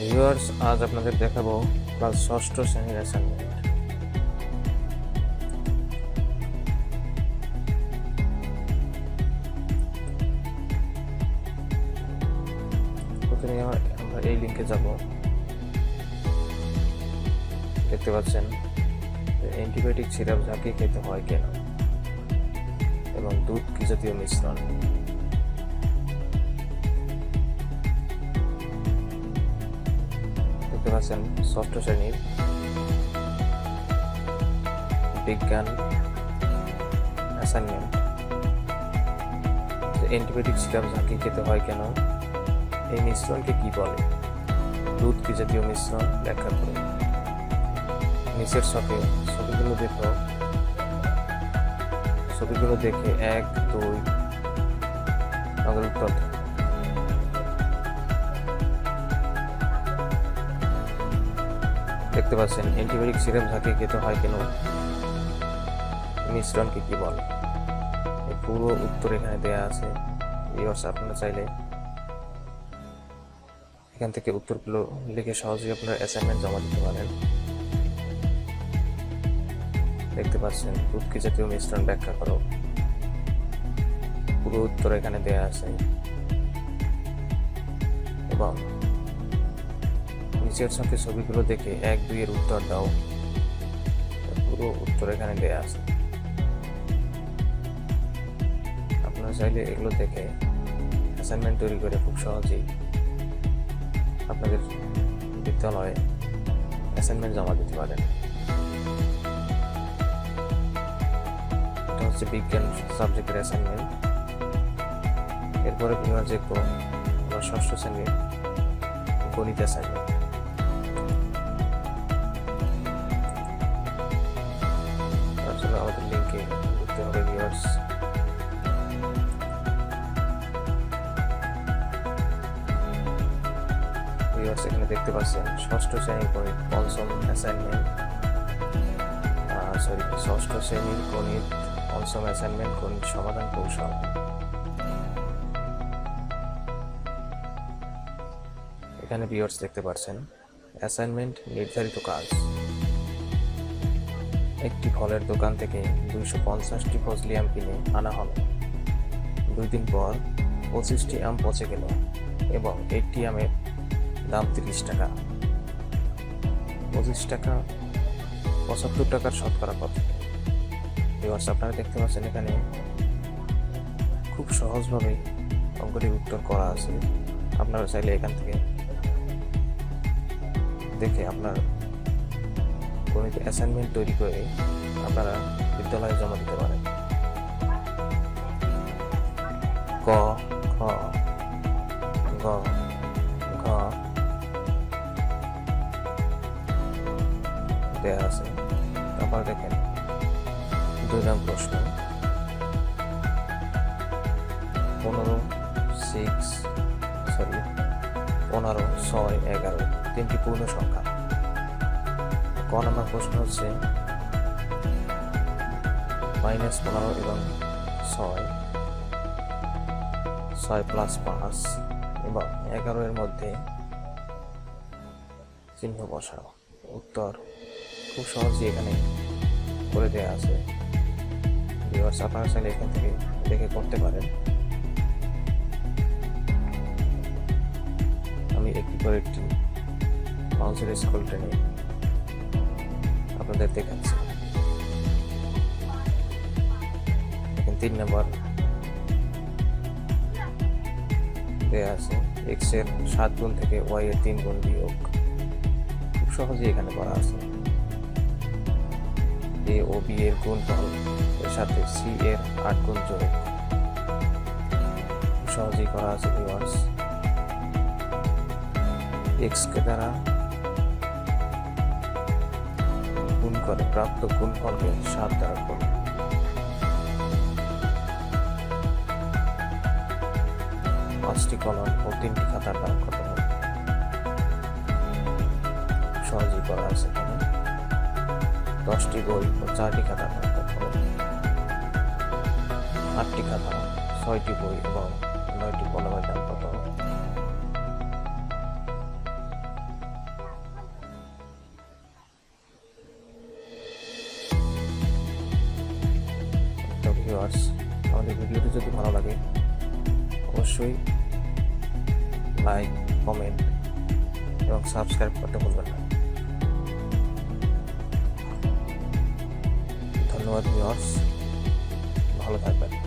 Viewers আজ আপনাদের দেখাবো ক্লাস ষষ্ঠ শ্রেণির অ্যাসাইনমেন্ট প্রথমে আমরা এই লিঙ্কে যাব। দেখতে পাচ্ছেন অ্যান্টিবায়োটিক সিরাপ যাকে খেতে হয় কেন? এবং দুধ কি জাতীয় মিশ্রণ? দেখতে পাচ্ছেন ষষ্ঠ শ্রেণির বিজ্ঞান, অ্যাসাইনমেন্ট। অ্যান্টিবায়োটিক সিরাপ ঝাঁকি খেতে হয় কেন? এই মিশ্রণকে কি বলে? দুধ কি জাতীয় মিশ্রণ? ব্যাখ্যা করে নিচের সাথে ছবিগুলো দেখো। ছবিগুলো দেখে এক, দুই আমাদের উত্তর। দেখতে পাচ্ছেন অ্যান্টিবায়োটিক সিরাপ ঝাঁকে খেতে হয় কেন? মিশ্রণকে কি বলে? পুরো উত্তর এখানে দেয়া আছে। ভিউয়ার্স আপনারা চাইলে এখান থেকে উত্তরগুলো লিখে সহজেই আপনারা অ্যাসাইনমেন্ট জমা দিতে পারেন। দেখতে পাচ্ছেন উৎকি জাতীয় মিশ্রণ ব্যাখ্যা করো। পুরো উত্তর এখানে দেয়া আছে। এবং নিচের সঙ্গে ছবিগুলো দেখে এক দুইয়ের উত্তর দাও। পুরো উত্তর এখানে দেয়া আছে। আপনারা চাইলে এগুলো দেখে অ্যাসাইনমেন্ট তৈরি করে খুব সহজেই আপনাদের বিদ্যালয়ে অ্যাসাইনমেন্ট জমা দিতে পারেন। এটা হচ্ছে বিজ্ঞান সাবজেক্টের অ্যাসাইনমেন্ট এরপরে বিভাগ যে আমার ষষ্ঠ শ্রেণির গণিত অ্যাসাইনমেন্ট ভিউয়ার্স এখানে দেখতে পাচ্ছেন ষষ্ঠ শ্রেণির গণিত, পঞ্চম অ্যাসাইনমেন্ট সরি ষষ্ঠ শ্রেণির গণিত, পঞ্চম অ্যাসাইনমেন্ট গণিত সমাধান কৌশল। এখানে ভিউয়ার্স দেখতে পাচ্ছেন অ্যাসাইনমেন্ট নির্ধারিত কাজ। একটি ফলের দোকান থেকে দুইশো পঞ্চাশটি ফজলি আম কিনে আনা হলো। দুই দিন পর পঁচিশটি আম পচে গেল এবং একটি আমের দাম তিরিশ টাকা। পঁচিশ টাকা, পঁচাত্তর টাকার শতকরা কত ভিউয়ার্স আপনারা দেখতে পাচ্ছেন এখানে খুব সহজভাবে অঙ্কটির উত্তর করা আছে। আপনারা চাইলে এখান থেকে দেখে আপনার গণিত অ্যাসাইনমেন্ট তৈরি করে আপনারা বিদ্যালয়ে জমা দিতে পারেন। ক, খ গ ঘ দেয়া আছে। তারপর দেখেন দুই নং প্রশ্ন। পনেরো সিক্স সরি পনেরো, ছয়, এগারো, তিনটি পূর্ণ সংখ্যা। ক নম্বর প্রশ্ন হচ্ছে মাইনাস পনেরো এবং ছয় ছয় প্লাস পাঁচ এবং এগারো এর মধ্যে চিহ্ন বসাও। উত্তর খুব সহজেই এখানে করে দেওয়া আছে। ভিউয়ার্স আপনারা চাইলে এখান থেকে দেখে করতে পারেন। আমি একটি করে একটি বাউন্সের স্কুল ট্রেনে আপনাদের দেখাচ্ছি। দেখেন তিন নম্বর দেওয়া আছে। এক্সের সাত গুণ থেকে ওয়াই এর তিন গুণ বিয়োগ। খুব সহজেই এখানে করা আছে। এ ও বি এর গুণফল এর সাথে সি এর আট গুণ খুব সহজেই করা আছে ভিউয়ার্স এক্স কে দ্বারা গুণ করে, প্রাপ্ত গুণফলকে সাত দ্বারা গুণ। পাঁচটি কলম ও তিনটি খাতার দাম কত সহজেই করা আছে। দশটি গোল ও চারটি খাতা আটটি খাতা, ছয়টি বই এবং নয়টি কলমের দাম কত আমাদের ভিডিওটি যদি ভালো লাগে, অবশ্যই লাইক কমেন্ট এবং সাবস্ক্রাইব করতে ভুলবেন না। ধন্যবাদ ভিউয়ার্স ভালো থাকবেন।